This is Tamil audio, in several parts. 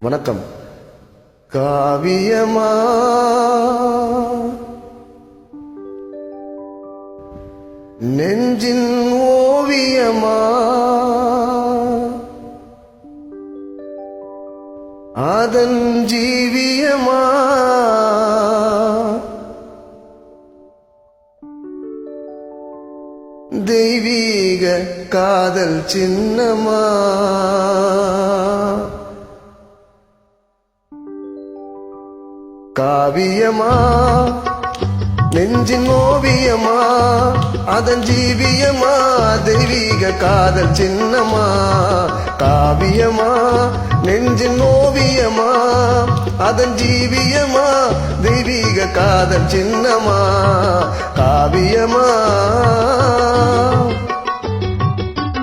வணக்கம். காவியமா? நெஞ்சின் ஓவியமா? அதன் ஜீவியமா தெய்வீக காதல் சின்னமா? காவியமா? நெஞ்சின் ஓவியமா? அதன் ஜீவியமா தெய்வீக காதல் சின்னமா? காவியமா? நெஞ்சின் ஓவியமா? அதன் ஜீவியமா தெய்வீக காதல் சின்னமா? காவியமா?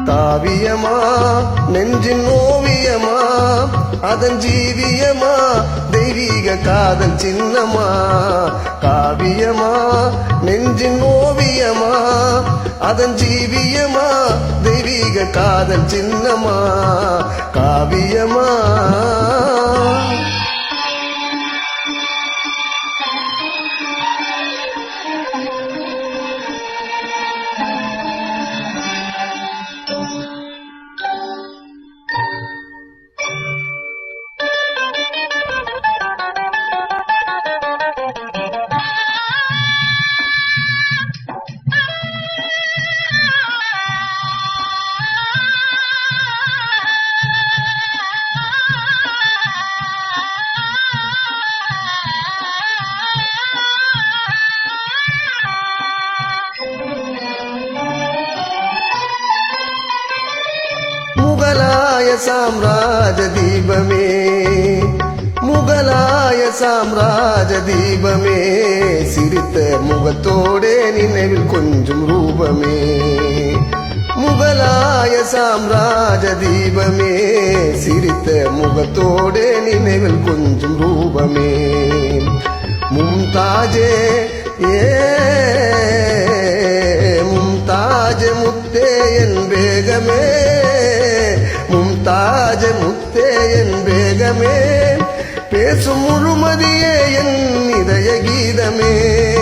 காவியமா? நெஞ்சின் ஓவியமா? அதன் ஜீவியமா காதல் சின்னமா காவியமா நெஞ்சின் ஓவியமா அதன் ஜீவியமா தெய்வீக காதல் சின்னமா காவியமா முகலாய சாம்ராஜ தீபமே. முகலாய சாம்ராஜ தீபமே. சிரித்த முகத்தோடே நினைவில் கொஞ்சம் ரூபமே. முகலாய சாம்ராஜ தீபமே. சிரித்த முகத்தோடே நினைவில் கொஞ்சம் ரூபமே. மும்தாஜே ஏ மும்தாஜ முத்தே என் வேகமே. தாஜ முத்தே என் வேகமே. பேசும் முழுமதியே என் இதய கீதமே.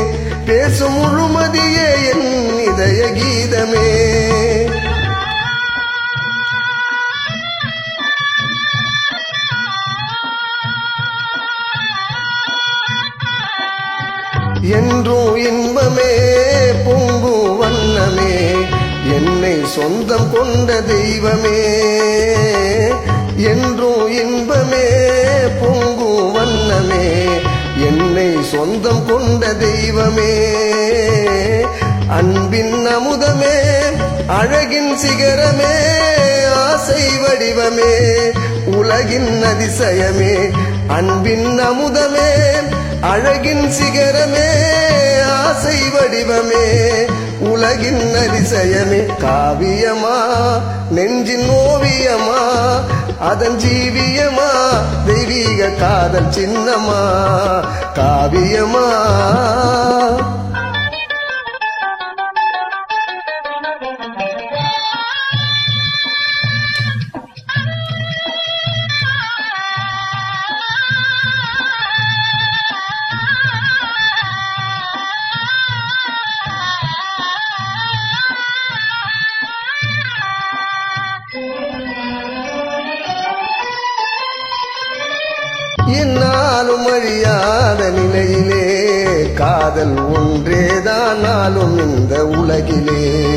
பேசும் முழுமதியே என் இதய கீதமே. என்றும் இன்பமே பொங்கு வண்ணமே. என்னை சொந்தம் கொண்ட தெய்வமே என்றும் இன்பமே பொங்கும் வண்ணமே. என்னை சொந்தம் கொண்ட தெய்வமே அன்பின் அமுதமே அழகின் சிகரமே ஆசை வடிவமே உலகின் அதிசயமே. அன்பின் அமுதமே அழகின் சிகரமே ஆசை வடிவமே. உலகின் அதிசயமே. காவியமா? நெஞ்சின் ஓவியமா? அதன் ஜீவியமா? தெய்வீக காதல் சின்னமா? காவியமா? என்னாலும் அழியாத நிலையிலே காதல் ஒன்றேதான் நாளும் இந்த உலகிலே.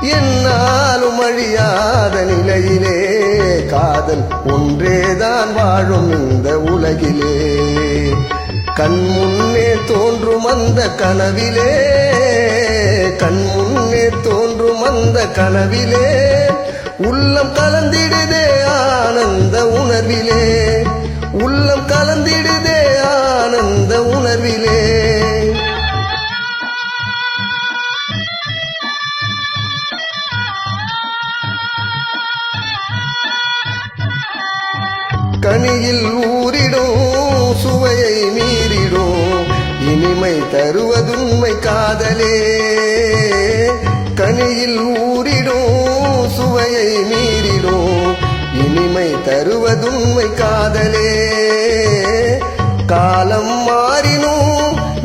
என்னாலும் அழியாத நிலையிலே காதல் ஒன்றேதான் வாழும் இந்த உலகிலே. கண் முன்னே தோன்றும் அந்த கனவிலே கண் முன்னே தோன்றும் அந்த கனவிலே. கனியில் ஊறிடும் சுவையை மீறிடோ இனிமை தருவதுண்மை காதலே. கனியில் ஊறிடும் சுவையை மீறிடோ இனிமை தருவதுண்மை காதலே. காலம் மாறினோ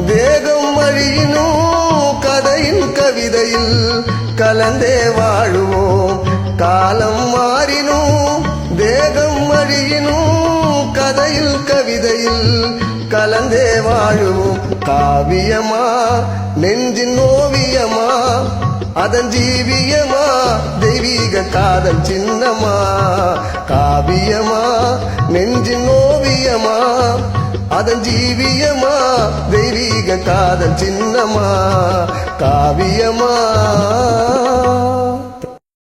வேகம் அழியினும் கதையின் கவிதையில் கலந்தே வாழுவோம். காலம் மாறினோ தேகம் அழியினும் கதையில் கவிதையில் கலந்தே வாழுவோம். காவியமா நெஞ்சின் ஓவியமா அதன் ஜீவியமா தெய்வீக காதல் சின்னமா. காவியமா நெஞ்சின் ஓவியமா அதன் ஜீவியமா தெய்வீக காதல் சின்னமா. காவியமா.